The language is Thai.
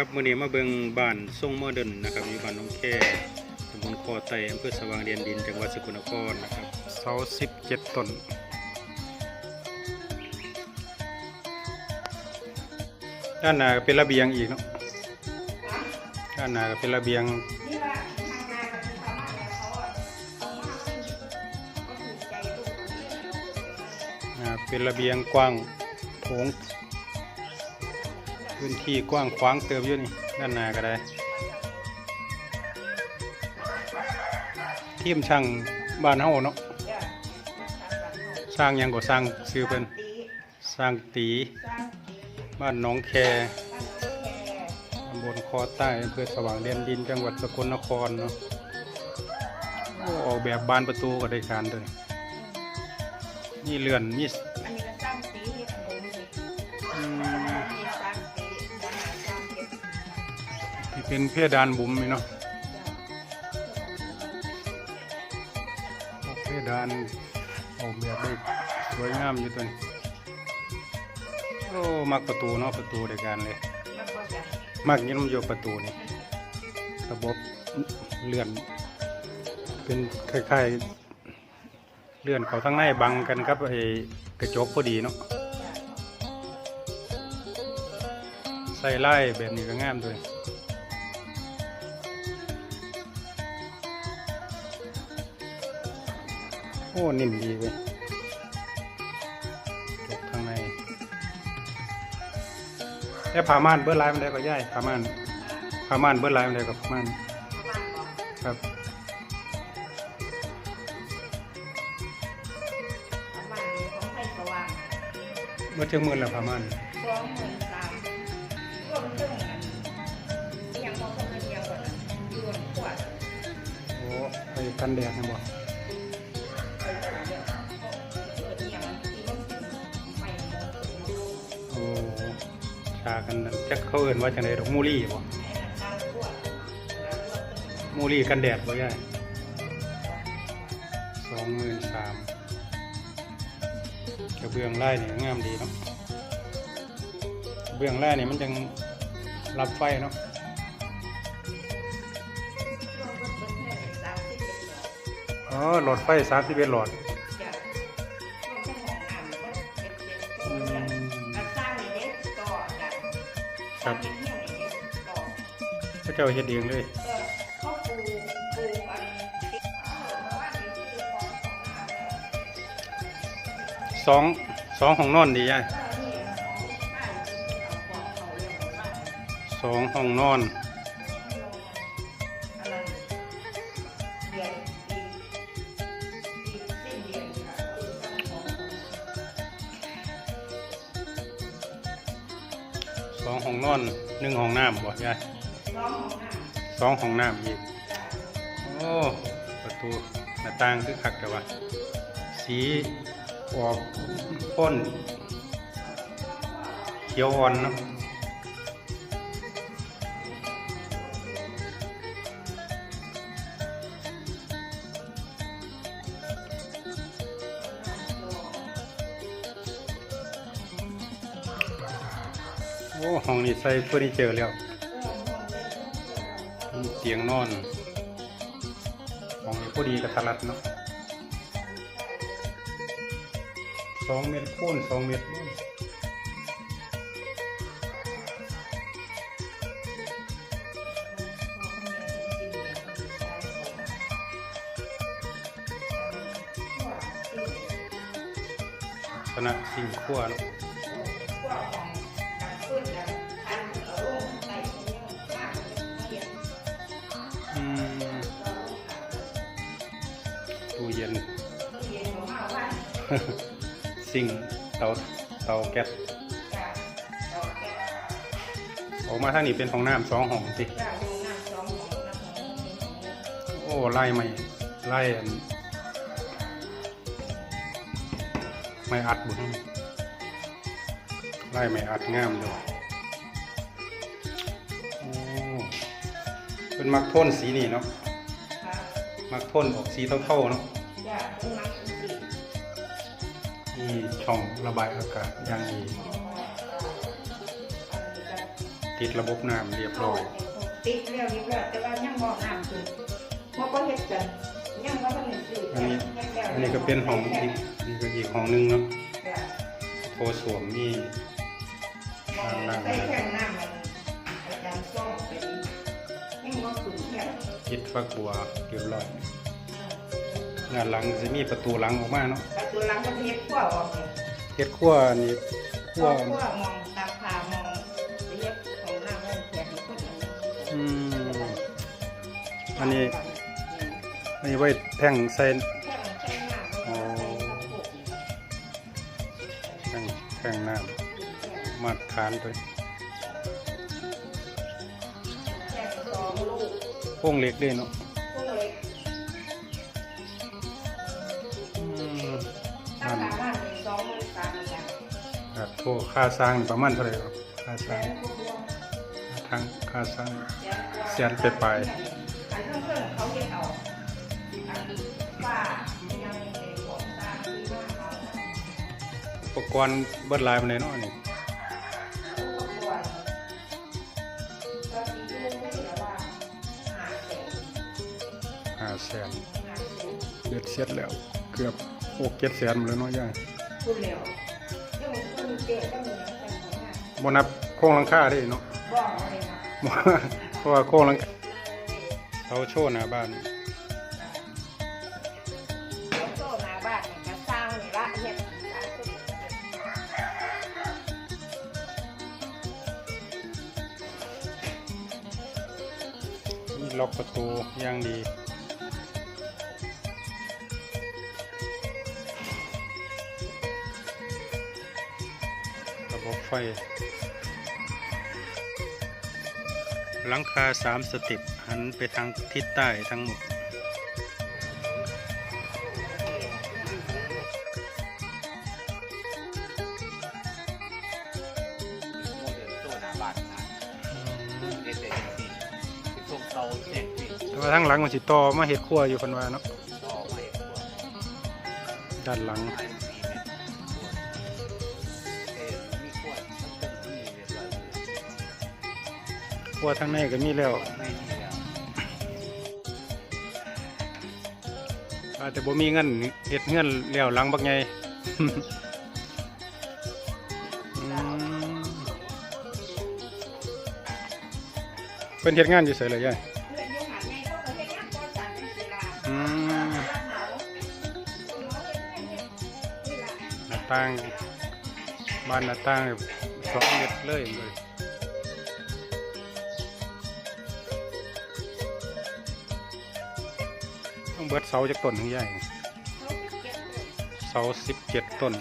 ครับมื้อนี้มาเบิงบ้านทรงโมเดิร์นนะครับอยู่บ้านหน้องแค่ตำบลคอไตอำเภอสว่างเดียนดินจังหวัดสกลนครนะครับเสา17ต้นด้านหน้าเป็นระเบียงอีกเนาะด้านหน้าเป็นระเบียงอ่าเป็นระเบียงกว้างโถง พื้นที่กว้างขวางเติมอยู่นี่ด้านหน้าก็ได้ ทีมช่างบ้านเฮาเนาะสร้างยังก็สร้างซื้อเพิ่นสร้างตี บ้านหนองแคตำบลคอใต้อำเภอสว่างแดนดินจังหวัดสกลนครเนาะออกแบบบานประตูก็ได้การด้วยมีเลื่อนมี เป็นเพดานบุ๋มนี่เนาะเพดานออกแบบได้สวยงามอยู่ตัวนี้โอ้มักประตูเนาะประตูได้การเลยแล้วก็จะมักยินมนอยู่ประตูนี่ระบบเลื่อน เป็นคล้ายๆเลื่อนเขาทั้งในบังกันครับไอ้กระจกพอดีเนาะจ้ะใส่ไล่แบบนี้ก็งามด้วย โอ้นิ่มดีเว้ยจกทางในแต่ผ้าม่านเบิร์ลายมันได้ก็ย่ายผ้าม่านผ้าม่านเบิร์ลายมันได้ก็ผ้าม่านประมาณบอกครับประมาณนี้ของไฟสว่างเมื่อเช้ามือแล้วผ้าม่านสองหมื่นสามรวมถึงอันยังมองคนละเดียวกันอยู่บนขวดโอ้ไปกันแดดนะบ่ไปากันจักเขาเอิ้นว่าจังไดดอกมูลี่บ่มูลี่กันแดดบ่ยายสองหมื่นสามกระเบื้องไล่นี่งามดีเนาะกระเบื้องไล่นี่มันจังรับไฟเนาะอ๋อหลอดไฟสามสิบเอ็ดหลอด เจ้าเฮ็ดเองเลยเออเขาปูปูอันที่เออเพราะว่าเป็นที่ของของน้ำแล้วสองสองห้องนอนดีย่ายก็นี่ของใต้เอาของเขาเรียกว่าสองห้องนอน สองห้องนอนหนึ่งห้องน้ำบ่ยาย สองห้องน้ำอีก โอ้ ประตูหน้าต่างคือคักแต่ว่า สีออกพ้น เขียวอ่อนเนาะโอ้ ห้องนี้ใส่เฟอร์นิเจอร์แล้ว เตียงนอนของนี้ดีกับทารัดเนาะสองเมตรคูณสองเมตรนู่นคณะสิ่งขั้วเนาะ ตู้เย็น สิ่งเตาเตาแก๊สออกมาทางนี้เป็นห้องน้ำสองห้องสิโอ้ไล่ไม่ไล่อันไม่อัดบุญไล่ไม่อัดงามเลยโอ้เป็นมักโทนสีนี่เนาะ มักโทนออกสีเท่าๆเนาะนี่ช่องระบายอากาศอย่างดีติดระบบน้ำเรียบร้อยติดแล้วนี่แล้วแต่ว่ายังบ่น้ำคือบ่ก็เฮ็ดกันยังบ่ทันได้ซื้ออันนี้ยังแล้วอันนี้ก็เป็นห้องอีกนี่ก็อีกห้องหนึงเนาะจ้ะโถส้วมมีมองใส่แข็งน้ำมันอาจารย์ซ่อมไปอีกยังบ่ขึ้นแค่ คิดฟักบัวเรียบร้อยงานหลังจะมีประตูหลังออกมาเนาะประตูหลังก็เฮ็ดครัวออกเลยเฮ็ดครัวนี่ครัวครัวมองตาพามองเฮ็ดของน้ำมันแข็งคนอันนี้อืมอันนี้อันนี้ไว้แท่งใส่แข็งแข็งน้ำมันใส่กระปุกแท่งแท่งน้ำมาตรฐานด้วย โป้งเหล็กด้วยเนาะพวกเล็กอืมตั้งแต่บ้านเลยสองหมื่นสามพันอย่างครับโทษค่าสร้างประมาณเท่าไหร่ครับค่าสแสร้างนกว่าทางค่าสร้างแสนกว่าแสนไปปลายอันเพื่อนๆเขาเฮ็ดเอาอันป้ายังเป็นของตามที่บ้านเขาอุปกรณ์เบิดหลายปานใดเนาะนี่ แสนเสร็จเบ็ดเสร็จแล้ว เกือบหกเจ็ดแสนแล้วเนาะย่างพูดเร็วยังคนเจอต้องมีน้ำใจของงานบ่นับโครงหลังคาได้เนาะบอกเลยนะเพราะว่าโครงหลังเขาโชว์หน้าบ้าน เขาโซ่หน้าบ้านเนี่ยจะสร้างนี่ละเฮ็ดมีล็อกประตูอย่างดี ระบบไฟ หลังคาสามสเติปหันไปทางทิศใต้ทั้งหมดโมเดลโซหน้าบ้านนะเด็ดเด็ดสิเป็นทรงเตาแสงสิแต่ว่าทั้งหลังมันสิต่อมาเห็ดครัวอยู่คนว่าเนาะต่อมาเอกตัวด้านหลัง พวทั้งในก็มีแล้วแต่จะบ่มีเงินเห็ดเงินแล้วหลังบักไงเป็นเหตุงานอยู่เฉยเลยยัยหน้าต่างบ้านหน้าต่างสองเม็ดเลยเลย เบิดเสาจากต้นของยายเขาเสาสิบเจ็ดต้น